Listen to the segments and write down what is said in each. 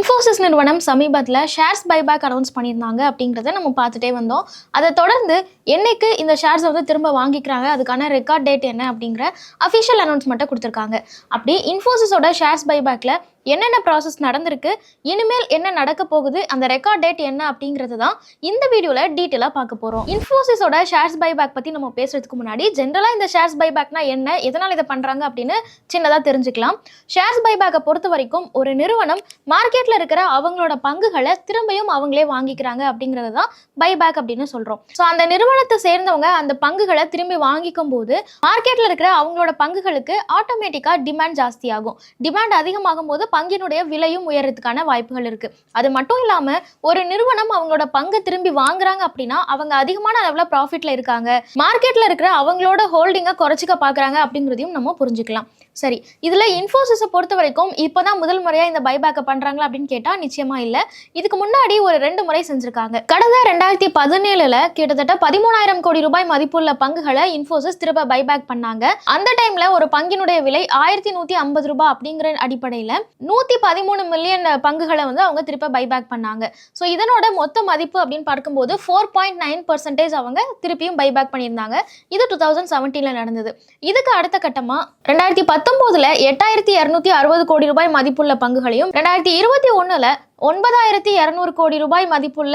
இன்ஃபோசிஸ் நிறுவனம் சமீபத்தில் shares buyback announce பண்ணியிருந்தாங்க அப்படிங்கிறத நம்ம பார்த்துட்டே வந்தோம். அதை தொடர்ந்து என்னைக்கு இந்த ஷேர்ஸ் வந்து திரும்ப வாங்கிக்கிறாங்க அதுக்கான ரெக்கார்ட் டேட் என்ன அப்படிங்கிற அஃபிஷியல் அனௌன்ஸ்மெண்ட்டை கொடுத்துருக்காங்க. அப்படி இன்ஃபோசிஸோட ஷேர்ஸ் பைபேக்கில் என்னென்ன ப்ராசஸ் நடந்திருக்கு இனிமேல் என்ன நடக்க போகுது அந்த ரெக்கார்ட் டேட் என்ன அப்படிங்கிறது தான் இந்த வீடியோவில் டீட்டெயிலாக பார்க்க போகிறோம் இன்ஃபோசிஸோட ஷேர்ஸ் பைபேக் பற்றி நம்ம பேசுறதுக்கு முன்னாடி ஜென்ரலாக இந்த ஷேர்ஸ் பைபேக்னா என்ன எதனால் இதை பண்ணுறாங்க அப்படின்னு சின்னதாக தெரிஞ்சுக்கலாம். ஷேர்ஸ் பைபேக்கை பொறுத்த வரைக்கும் ஒரு நிறுவனம் மார்க்கெட்டில் இருக்கிற அவங்களோட பங்குகளை திரும்பியும் அவங்களே வாங்கிக்கிறாங்க அப்படிங்கிறது தான் பைபேக் அப்படின்னு சொல்கிறோம் ஸோ அந்த நிறுவனத்தை சேர்ந்தவங்க அந்த பங்குகளை திரும்பி வாங்கிக்கும் போது மார்க்கெட்டில் இருக்கிற அவங்களோட பங்குகளுக்கு ஆட்டோமேட்டிக்காக டிமாண்ட் ஜாஸ்தியாகும். டிமாண்ட் அதிகமாகும் போது பங்கினுடைய விலையும் உயர்றதுக்கான வாய்ப்புகள் இருக்கு. அது மட்டும் இல்லாம ஒரு நிறுவனம் அவங்களோட பங்கை திரும்பி வாங்குறாங்க அப்படின்னா அவங்க அதிகமான அளவுல ப்ராஃபிட்ல இருக்காங்க. மார்க்கெட்ல இருக்கிற அவங்களோட ஹோல்டிங்கை குறைச்சிக்க பாக்குறாங்க அப்படிங்கிறதையும் நம்ம புரிஞ்சுக்கலாம். சரி இதில் இன்ஃபோசிஸை பொறுத்த வரைக்கும் இப்போ தான் முதல் முறையாக இந்த பைபேக்கை பண்ணுறாங்களா அப்படின்னு கேட்டால் நிச்சயமாக இல்லை. இதுக்கு முன்னாடி ஒரு ரெண்டு முறை செஞ்சுருக்காங்க. கடந்த ரெண்டாயிரத்தி பதினேழுல கிட்டத்தட்ட பதிமூணாயிரம் கோடி ரூபாய் மதிப்புள்ள பங்குகளை இன்ஃபோசிஸ் திரும்ப பைபேக் பண்ணாங்க. அந்த டைம்ல ஒரு பங்கினுடைய விலை ஆயிரத்தி நூற்றி ஐம்பது ரூபாய் அப்படிங்கிற அடிப்படையில் நூற்றி பதிமூணு மில்லியன் பங்குகளை வந்து அவங்க திருப்ப பைபேக் பண்ணாங்க. ஸோ இதனோட மொத்த மதிப்பு அப்படின்னு பார்க்கும்போது ஃபோர் பாயிண்ட் நைன் பர்சன்டேஜ் அவங்க திருப்பியும் பைபேக் பண்ணியிருந்தாங்க. இது டூ தௌசண்ட் செவன்டீனில் நடந்தது. இதுக்கு அடுத்த கட்டமாக ரெண்டாயிரத்தி பத்தொன்பதுல எட்டாயிரத்தி இரநூத்தி அறுபது கோடி ரூபாய் மதிப்புள்ள பங்குகளையும் ரெண்டாயிரத்தி இருபத்தி ஒண்ணுல ஒன்பதாயிரத்தி இரநூறு கோடி ரூபாய் மதிப்புள்ள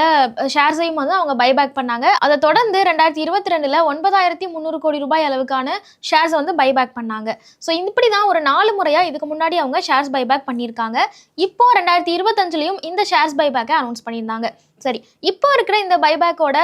ஷேர்ஸையும் வந்து அவங்க பைபேக் பண்ணாங்க. அதை தொடர்ந்து ரெண்டாயிரத்தி இருபத்தி ரெண்டுல ஒன்பதாயிரத்தி முந்நூறு கோடி ரூபாய் அளவுக்கான ஷேர்ஸ் வந்து பைபேக் பண்ணாங்க. ஸோ இப்படி தான் ஒரு நாலு முறையா இதுக்கு முன்னாடி அவங்க ஷேர்ஸ் பைபேக் பண்ணியிருக்காங்க. இப்போ ரெண்டாயிரத்தி இருபத்தஞ்சுலையும் இந்த ஷேர்ஸ் பைபேக்கை அனௌன்ஸ் பண்ணியிருந்தாங்க. சரி இப்போ இருக்கிற இந்த பைபேக்கோட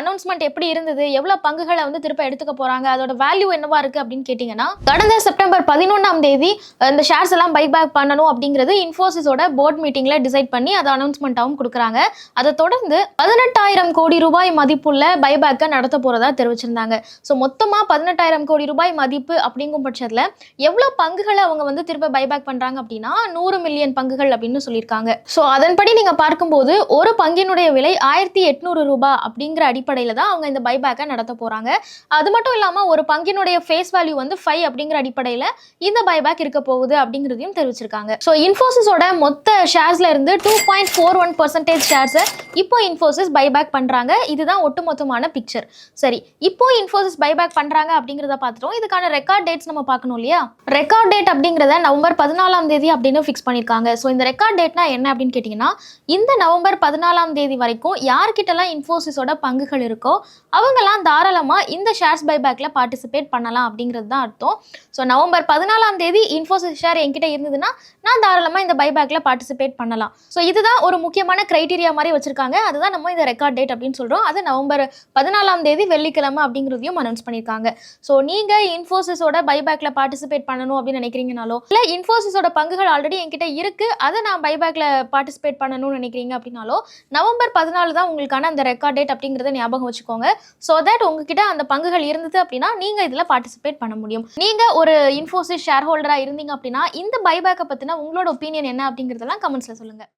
அனௌன்ஸ்மெண்ட் எப்படி இருந்தது? எவ்வளோ பங்குகளை வந்து திருப்ப எடுத்துக்க போகிறாங்க அதோட வேல்யூ என்னவா இருக்குது அப்படின்னு கேட்டிங்கன்னா கடந்த செப்டம்பர் பதினொன்றாம் தேதி இந்த ஷேர்ஸ் எல்லாம் பைபேக் பண்ணணும் அப்படிங்கிறது இன்ஃபோசிஸோட போர்ட் மீட்டிங்கில் டிசைட் பண்ணி அதை அனௌன்ஸ்மெண்ட்டாகவும் கொடுக்குறாங்க. அதை தொடர்ந்து பதினெட்டாயிரம் கோடி ரூபாய் மதிப்புள்ள பைபேக்கை நடத்த போகிறதா தெரிவிச்சிருந்தாங்க. ஸோ மொத்தமாக பதினெட்டாயிரம் கோடி ரூபாய் மதிப்பு அப்படிங்கும் பட்சத்தில் எவ்வளோ பங்குகளை அவங்க வந்து திருப்ப பைபேக் பண்ணுறாங்க அப்படின்னா நூறு மில்லியன் பங்குகள் அப்படின்னு சொல்லியிருக்காங்க. ஸோ அதன்படி நீங்கள் பார்க்கும்போது ஒரு பங்கினுடைய விலை ஆயிரத்தி எட்நூறு ரூபாய் அப்படிங்கிற அடிப்படையில் தான் அவங்க இந்த பைபேக்கை நடத்த போறாங்க. அது மட்டும் இல்லாமல் ஒரு பங்கினுடைய ஃபேஸ் வேல்யூ வந்து ஃபைவ் அப்படிங்கிற அடிப்படையில் இந்த பைபேக் இருக்க போகுது அப்படிங்கிறதையும் தெரிவிச்சிருக்காங்க. ஸோ இன்ஃபோசிஸோட மொத்த ஷேர்ஸ்ல இருந்து two point four one percentage ஷேர்ஸை இப்போ இன்ஃபோசிஸ் பைபேக் பண்ணுறாங்க இதுதான் ஒட்டுமொத்தமான பிக்சர் சரி இப்போ இன்ஃபோசிஸ் பைபேக் பண்ணுறாங்க அப்படிங்கிறத பார்த்துட்டோம். இதுக்கான ரெக்கார்ட் டேட்ஸ் நம்ம பார்க்கணும் இல்லையா? ரெக்கார்ட் டேட் அப்படிங்கிறத நவம்பர் பதினாலாம் தேதி அப்படின்னு ஃபிக்ஸ் பண்ணியிருக்காங்க ஸோ இந்த ரெக்கார்ட் டேட்னா என்ன அப்படின்னு கேட்டிங்கன்னா இந்த நவம்பர் பதினாலாம் தேதி வரைக்கும் யார்கிட்டலாம் இன்ஃபோசிஸோட பங்குகள் இருக்கோ அவங்கெல்லாம் தாராளமாக இந்த ஷேர்ஸ் பைபேக்கில் பார்ட்டிசிபேட் பண்ணலாம் அப்படிங்கிறது தான் அர்த்தம். ஸோ நவம்பர் பதினாலாம் தேதி இன்ஃபோசிஸ் ஷேர் என்கிட்ட இருந்ததுன்னா நான் தாராளமாக இந்த பைபேக்கில் பார்ட்டிசிபேட் பண்ணலாம். ஸோ இதுதான் ஒரு முக்கியமான க்ரைட்டீரியா மாதிரி வச்சுருக்காங்க. அதுதான் நம்ம இந்த ரெக்கார்ட் டேட் அப்படின்னு சொல்கிறோம் அது நவம்பர் பதினாலாம் தேதி வெள்ளிக்கிழமை அப்படிங்கிறதையும் அனௌன்ஸ் பண்ணியிருக்காங்க. ஸோ நீங்கள் இன்ஃபோசிஸோட பைபேக்கில் பார்ட்டிசிபேட் பண்ணணும் அப்படின்னு நினைக்கிறீங்கனாலோ இல்லை இன்ஃபோசிஸோட பங்குகள் ஆல்ரெடி என்கிட்ட இருக்குது அதை நான் பைபேக்கில் பார்ட்டிசிபேட் பண்ணணும்னு நினைக்கிறீங்க அப்படின்னாலோ நவம்பர் பதினாலு தான் உங்களுக்கான அந்த ரெக்கார்ட் டேட் அப்படிங்கிறத ஞாபகம் வச்சுக்கோங்க. ஸோ தட் உங்ககிட்ட அந்த பங்குகள் இருந்தது அப்படின்னா நீங்கள் இதில் பார்ட்டிசிபேட் பண்ண முடியும். நீங்கள் ஒரு இன்ஃபோசிஸ் ஷேர் ஹோல்டராக இருந்தீங்க அப்படின்னா இந்த பைபேக்கை பற்றின உங்களோட ஒப்பீனியன் என்ன அப்படிங்கிறதெல்லாம் கமெண்ட்ஸில் சொல்லுங்கள்